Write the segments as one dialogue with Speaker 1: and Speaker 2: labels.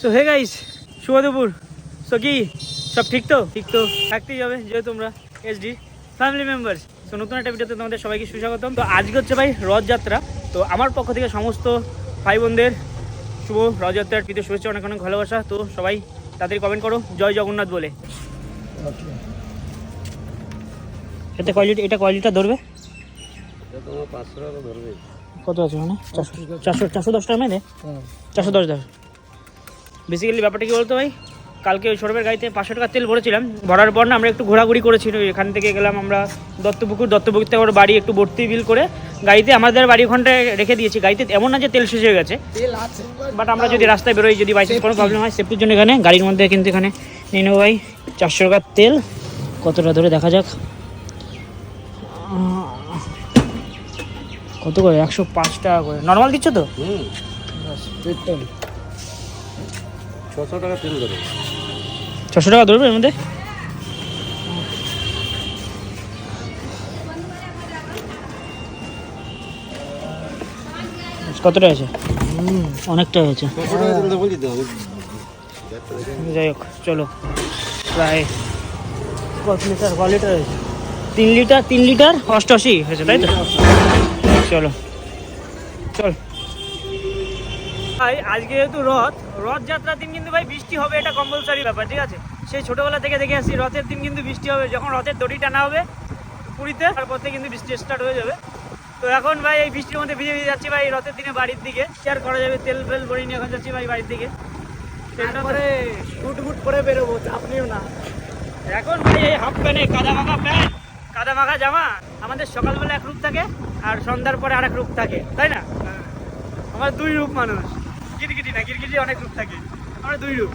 Speaker 1: So hey guys শুভ দুপুর so কি? সব ঠিক তো? ঠিক তো। থাকতেই যাবে যেহেতু তোমরা এসডি ফ্যামিলি মেম্বার্স তো নতুন একটা ভিডিওতে তোমাদের সবাইকে সুস্বাগতম। তো আজকে হচ্ছে ভাই রথযাত্রা। তো আমার পক্ষ থেকে সমস্ত ভাই বোনদের শুভ রথযাত্রার প্রীতি শুভেচ্ছা অনেক অনেক ভালোবাসা। তো সবাই তাদের কমেন্ট করো জয় জগন্নাথ বলে। এতে কোয়ালিটি এটা কোয়ালিটিটা ধরবে?
Speaker 2: এটা তোমার পাঁচশো টাকা ধরবে।
Speaker 1: কত আছে মানে? চারশো চারশো দশ টাকা মেয়ে চারশো দশ দশ বেসিক্যালি ব্যাপারটা কি বলতো ভাই? কালকে ওই সৌরভের গাড়িতে পাঁচশো টাকা তেল ভরেছিলাম। ভরার পর না আমরা একটু ঘোরাঘুরি করেছি এখান থেকে গেলাম আমরা দত্তপুকুর। দত্তপুকুর থেকে ওর বাড়ি একটু ভর্তি বিল করে গাড়িতে আমাদের বাড়ি ওখানটায় রেখে দিয়েছি। গাড়িতে এমন না যে তেল শেষ হয়ে গেছে। বাট আমরা যদি রাস্তায় বেরোই যদি বাইচান্স কোনো প্রবলেম হয় সেফটির জন্য এখানে গাড়ির মধ্যে কিন্তু এখানে নিয়ে নেব ভাই। চারশো টাকার তেল। কতটা ধরে দেখা যাক। কত করে? একশো পাঁচ টাকা করে। নর্মাল দিচ্ছ তো?
Speaker 2: পেট্রোল ছশো টাকা তেল ধরবে
Speaker 1: ছশো টাকা ধরবে এর মধ্যে? কতটা আছে অনেকটা হয়েছে? যাই হোক চলো। প্রায় কত লিটার? ক লিটার হয়েছে? তিন লিটার তিন লিটার অষ্টআশি হয়েছে তাই তো? চলো। চল। ভাই আজকে যেহেতু রথ রথযাত্রার দিন কিন্তু ভাই বৃষ্টি হবে এটা কম্পালসারি ব্যাপার ঠিক আছে? সেই ছোটোবেলা থেকে দেখে আসছি রথের দিন কিন্তু বৃষ্টি হবে যখন রথের দড়ি টানা হবে পুরীতে তারপর থেকে কিন্তু বৃষ্টি স্টার্ট হয়ে যাবে। তো এখন ভাই এই বৃষ্টির মধ্যে ভিজে ভিজে যাচ্ছি ভাই রথের দিনে বাড়ির দিকে। শেয়ার করা যাবে তেল ফেল ভরে নিয়ে এখন যাচ্ছি ভাই বাড়ির দিকে। তারপরে ফুট ফুট করে বেরোবো আপনিও না। এখন ভাই এই হাফ প্যান্টে কাদা মাখা প্যান্ট কাদা মাখা জামা আমাদের সকালবেলা এক রূপ থাকে আর সন্ধ্যার পরে আর এক রূপ থাকে তাই না? আমার দুই রূপ মানুষ। গিরগিটি না গিরগিটি অনেক রূপ থাকে। আমরা দুই রূপ।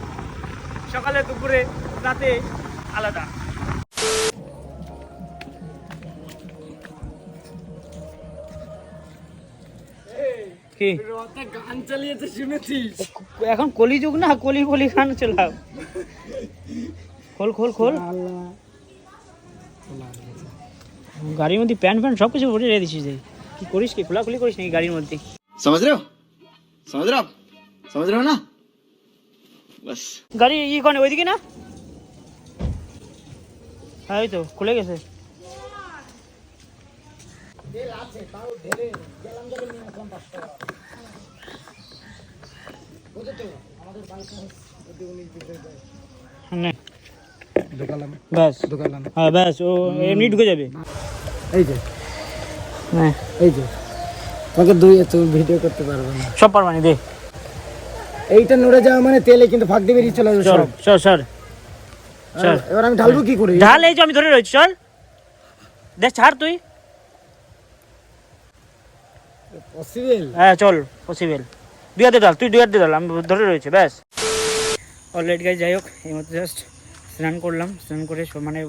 Speaker 1: সকালে দুপুরে রাতে আলাদা। কি?
Speaker 2: রথে গান চালিয়েছে শুনেছিস?
Speaker 1: এখন কলিযুগ না? কলি কলি খান চলাও। খোল খোল খোল। গাড়ির মধ্যে প্যান্ট প্যান্ট সব কিছু ভরে রেখে তুই কি করিস কি খোলাখুলি করিস নাকি গাড়ির মধ্যে?
Speaker 2: সমাজ রেও সমাজ রেও সমাজ রেও না। বাস।
Speaker 1: গাড়ি ই কোন ওইদিকে না? হ্যাঁ ওই তো খুলে গেছে। ব্যাস ব্যাস ও এমনি ঢুকে যাবে।
Speaker 2: এই যে।
Speaker 1: হ্যাঁ।
Speaker 2: এই যে। তোমাকে দুই তুমি ভিডিও করতে পারবে না।
Speaker 1: সব পারবানি দে।
Speaker 2: এইটা নড়ে যাওয়া মানে তেলে কিন্তু ফাঁক দিয়ে বেরিয়ে চলে
Speaker 1: চল
Speaker 2: সব।
Speaker 1: চল সর চল।
Speaker 2: এবার আমি ঢালবো কি করে?
Speaker 1: ঢাল এই যে আমি ধরে রয়েছি চল। দেখ ছাড় তুই।
Speaker 2: পসিবল
Speaker 1: হ্যাঁ চল পসিবল দুই হাতে ডাল তুই দুই হাতে ডাল আমি ধরে রয়েছে ব্যাস। অলরেডি গাই যাই হোক এই মধ্যে জাস্ট স্নান করলাম স্নান করে মানে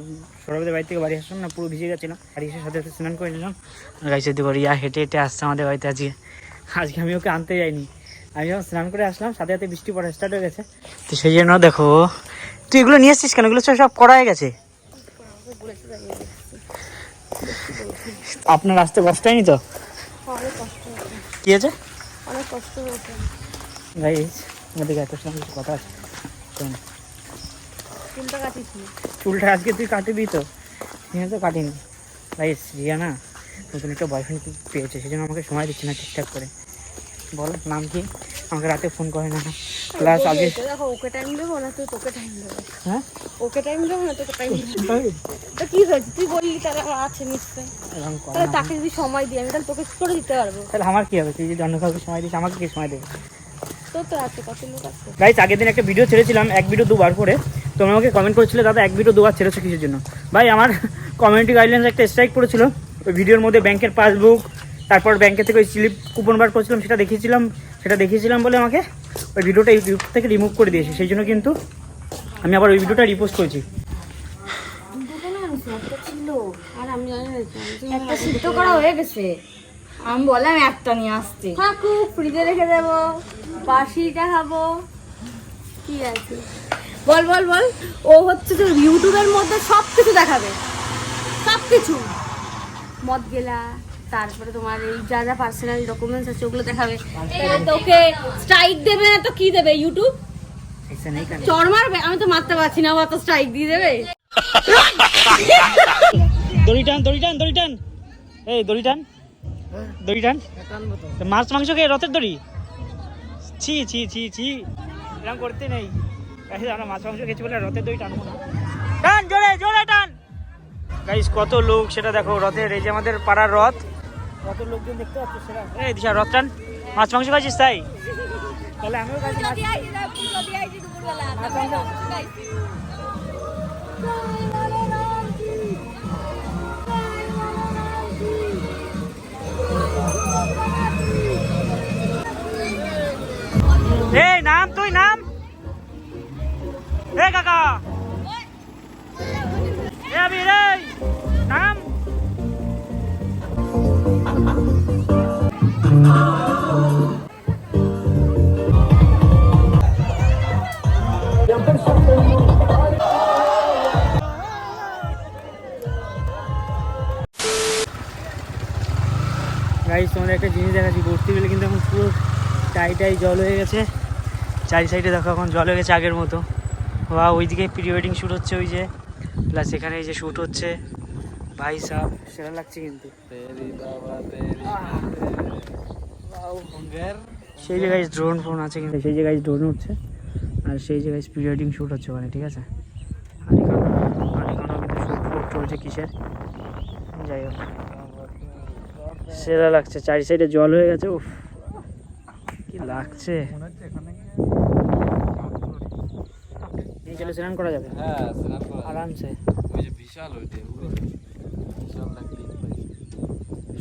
Speaker 1: সৌরভদের বাড়ি থেকে বাড়ি আসলাম না পুরো ভিজে গেছিলাম। বাড়ি এসে সাথে সাথে স্নান করে নিলাম। গাইছে দিকে ইয়া হেঁটে হেঁটে আসছে আমাদের বাড়িতে আজকে। আজকে আমি ওকে আনতে যাইনি। আমি যখন স্নান করে আসলাম সাথে সাথে বৃষ্টি পড়া স্টার্ট হয়ে গেছে। তো সেই জন্য দেখো তুই এগুলো নিয়ে আসছিস কেন? এগুলো সব করা হয়ে গেছে। আপনার আসতে কষ্ট হয়নি তো? কি আছে
Speaker 3: অনেক কষ্ট হয়েছে।
Speaker 1: গাইস আমাদের এত সঙ্গে কিছু কথা আছে।
Speaker 3: চুলটা কাটিস
Speaker 1: চুলটা আজকে তুই কাটবি তো। তো কাটিনি। গাইস রিয়া না নতুন একটা বয়ফ্রেন্ড পেয়েছে সেজন্য আমাকে সময় দিচ্ছে না ঠিকঠাক করে। বল নাম কি? আমাকে রাতে ফোন করে না। প্লাস আগে
Speaker 3: দেখো ওকে টাইম দেবো না তুই তোকে টাইম দেবো।
Speaker 1: হ্যাঁ?
Speaker 3: ওকে টাইম দেবো না তোকে টাইম দেবো। তো কি হয়েছে? তুই বললি তাহলে আমার আছে তাহলে তাকে যদি সময় দিই আমি তাহলে তোকে করে দিতে পারব?
Speaker 1: তাহলে আমার কি হবে? তুই যদি অন্য কাউকে সময় দিস আমাকে কি সময় দেবে?
Speaker 3: তো আছে কত লোক আছে।
Speaker 1: গাইস আগের দিন একটা ভিডিও ছেড়েছিলাম এক ভিডিও দুবার করে। তোমরা আমাকে কমেন্ট করেছিলে দাদা এক ভিডিও দুবার ছেড়েছো কিসের জন্য? ভাই আমার কমিউনিটি গাইডলাইন্স একটা স্ট্রাইক পড়েছিল। ওই ভিডিওর মধ্যে ব্যাংকের পাসবুক তারপর ব্যাংকের থেকে ওই স্লিপ কুপন বার করেছিলাম সেটা দেখিয়েছিলাম সেটা দেখিয়েছিলাম বলে আমাকে ওই ভিডিওটা ইউটিউব থেকে রিমুভ করে দিয়েছে। সেই জন্য কিন্তু আমি আবার ওই ভিডিওটা রিপোস্ট করেছি।
Speaker 3: আমি
Speaker 4: একটা সিদ্ধ করা হয়ে গেছে। আমি বললাম একটা নিয়ে আসতে।
Speaker 3: থাকুক ফ্রিজে রেখে দেবো বাসিটা খাব। কি আছে? বল বল বল। ও হচ্ছে যে ইউটিউবের মধ্যে সব কিছু দেখাবে। সব কিছু মদ গেলা তারপরে তোমার এই যা যা পার্সোনাল ডকুমেন্টস আছে ওগুলো দেখাবে। তোকে স্ট্রাইক দেবে না তো কি দেবে ইউটিউব চর মারবে? আমি তো মারতে পারছি না অত স্ট্রাইক দিয়ে দেবে।
Speaker 1: দড়ি টান দড়ি টান দড়ি টান। এই দড়ি টান। দড়ি টান। মাছ মাংস খেয়ে রথের দড়ি। ছি ছি ছি ছি। এরকম করতে নেই। আমরা মাছ মাংস খেয়েছি বলে রথের দই টানবো না। টান জোরে জোরে টান। গাইস কত লোক সেটা দেখো রথের এই যে আমাদের পাড়ার রথ। কত লোকজন দেখতে পাচ্ছ সেটা? এই দিশা রথ টান। মাছ মাংস খাইছিস তাই? তাহলে আমিও খাইছি মাছ। মাছ মাংস। গাইস তোমাদের একটা জিনিস দেখাচ্ছি। ঘুরতে গেলে কিন্তু এখন পুরো টাই টাই জল হয়ে গেছে। চারি সাইডে দেখো এখন জল হয়ে গেছে আগের মতো। বা ওইদিকে প্রি ওয়েডিং শ্যুট হচ্ছে ওই যে। প্লাস এখানে এই যে শ্যুট হচ্ছে। ভাই সাহ সেরা লাগছে কিন্তু। সেই জায়গায় ড্রোন ফোন আছে কিন্তু। সেই জায়গায় ড্রোন উঠছে। আর সেই জায়গায় প্রি ওয়েডিং শ্যুট হচ্ছে ওখানে ঠিক আছে? আর এখানে কিন্তু শ্যুট ফুট চলছে কিসের? যাই হোক। সেরা লাগছে চারি সাইডে জল হয়ে গেছে উফ কি লাগছে। এই চলে স্নান করা যাবে?
Speaker 2: হ্যাঁ স্নান করা
Speaker 1: আরামসে।
Speaker 2: ওই যে বিশাল ওইটা বিশাল লাগবে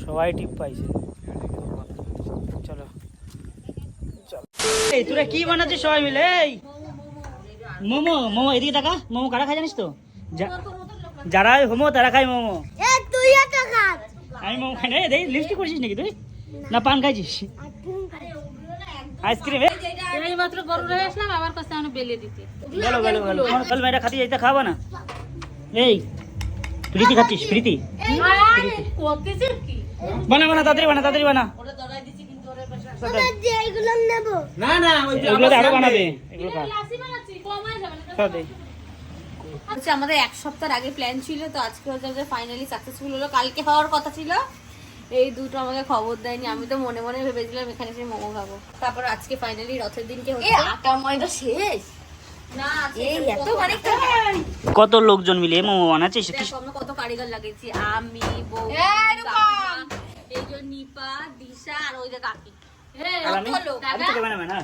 Speaker 1: সবাই টিপ পাইছে। চলো। চল এই তোরা কি বানাচ্ছিস সবাই মিলে? এই! মোমো মোমো এদিকে টাকা মোমো কারা খায় জানিস তো? যা- যারা হোমো তারা খায় মোমো। আমি মোমো খাই না এই লিপস্টিক করছিস নাকি তুই? না পান খাইছিস? আইসক্রিম
Speaker 3: এই মাত্র গরু রয়ে আসলাম আবার কাছে আমি বেলে দিতে।
Speaker 1: গেলো গেলো গেলো কাল মেয়েটা খাতে যাইতে খাব না? এই প্রীতি খাচ্ছিস প্রীতি? বানা বানা তাড়াতাড়ি বানা তাড়াতাড়ি বানা।
Speaker 2: না না ওই
Speaker 1: এগুলো আরও বানাবে। এগুলো
Speaker 3: বানাচ্ছি কমাই যাবে না
Speaker 1: তাড়াতাড়ি।
Speaker 3: হচ্ছে আমাদের এক সপ্তাহ আগে প্ল্যান ছিল তো আজকে হচ্ছে ফাইনালি সাকসেসফুল হলো। কালকে হওয়ার কথা ছিল। এই দুটো আমাকে খবর দেয়নি। আমি তো মনে মনে ভেবেছিলাম এখানে এসে মোমো খাব। তারপর আজকে ফাইনালি রথের দিনকে হচ্ছে
Speaker 4: আটা ময়দা শেষ?
Speaker 3: না আজকে
Speaker 4: এই এত
Speaker 3: কত-
Speaker 1: লোকজন মিলে মোমো
Speaker 3: আমরা কত কারিগর লাগিয়েছি। আমি বউ এই যে নিপা দিশা আর ওই যে কাকি।
Speaker 1: আর আমি আমি বানাবে না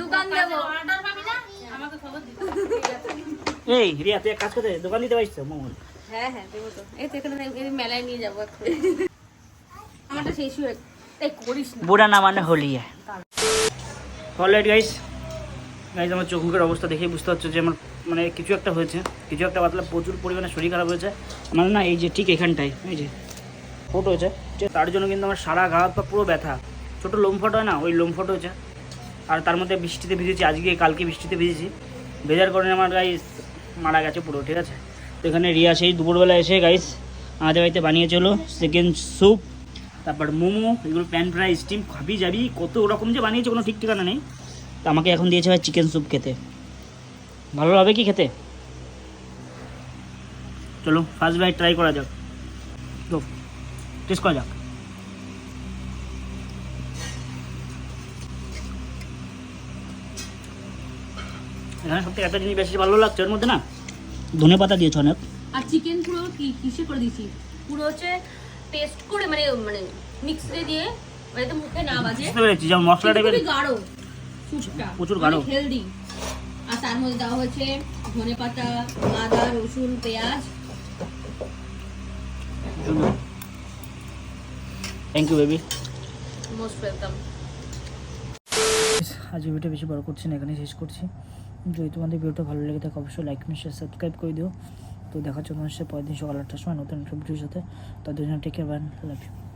Speaker 3: দোকান দেবো।
Speaker 1: এই রিয়া তুই কাজ করতে দোকান দিতে পারিস তো মোমো?
Speaker 3: হ্যাঁ হ্যাঁ দেবো তো। এই তো এখানে মেলায় নিয়ে যাব আমারটা শেষ হয়ে করিস
Speaker 1: বুড়া না মানে অলরাইট গাইস গাইস আমার চোখ মুখের অবস্থা দেখেই বুঝতে পারছ যে আমার মানে কিছু একটা হয়েছে। কিছু একটা বাতলা প্রচুর পরিমাণে শরীর খারাপ হয়েছে। মানে না এই যে ঠিক এখানটায় এই যে ফোট হয়েছে। তার জন্য কিন্তু আমার সারা গা হাত পা পুরো ব্যথা। ছোটো লোম ফোট হয় না ওই লোম ফোট হয়েছে। আর তার মধ্যে বৃষ্টিতে ভিজেছি, আজকে, কালকে বৃষ্টিতে ভিজেছি। ভেজার কারণে আমার গাইস মারা গেছে পুরো, ঠিক আছে? তো এখানে রিয়া সেই দুপুরবেলা এসে গাইস আমাদের বাড়িতে বানিয়েছিল সেকেন্ড স্যুপ তারপর মোমো, এগুলো প্যান ফ্রাই স্টিম খাবি যাবি, কত ওরকম যে বানিয়েছে কোনো ঠিক ঠিকানা নেই। তো আমাকে এখন দিয়েছে ভাই চিকেন স্যুপ খেতে। ভালো হবে কি খেতে? চলো ফার্স্ট বাইট ট্রাই করা যাক। টেস্ট করা যাক। এখানে সব থেকে একটা জিনিস বেশি ভালো লাগছে ওর মধ্যে না? ধনে পাতা দিয়েছে অনেক।
Speaker 3: আর চিকেন পুরো কি কিসে করে দিয়েছি? পুরো হচ্ছে টেস্ট করে মানে মানে মিক্সরে দিয়ে মানে তো মুখে না বাজে।
Speaker 1: বুঝতে পেরেছি যেমন মশলা টাইপের
Speaker 3: গাঢ় স্যুপটা
Speaker 1: প্রচুর গাঢ়।
Speaker 3: হেলদি আর তার মধ্যে দেওয়া হয়েছে ধনে পাতা আদা রসুন পেঁয়াজ।
Speaker 1: Thank you baby
Speaker 3: most welcome
Speaker 1: আজ ভিডিওটা বেশি বড় করছি না এখানে শেষ করছি। যদি তোমাদের ভিডিওটা ভালো লেগে থাকে, অবশ্যই লাইক শেয়ার সাবস্ক্রাইব করে দিও। তো দেখা তোমার সাথে পরের দিন সকাল আটটার সময় নতুন একটা ভিডিওর সাথে। তাদের জন্য টেক কেয়ার লাভ ইউ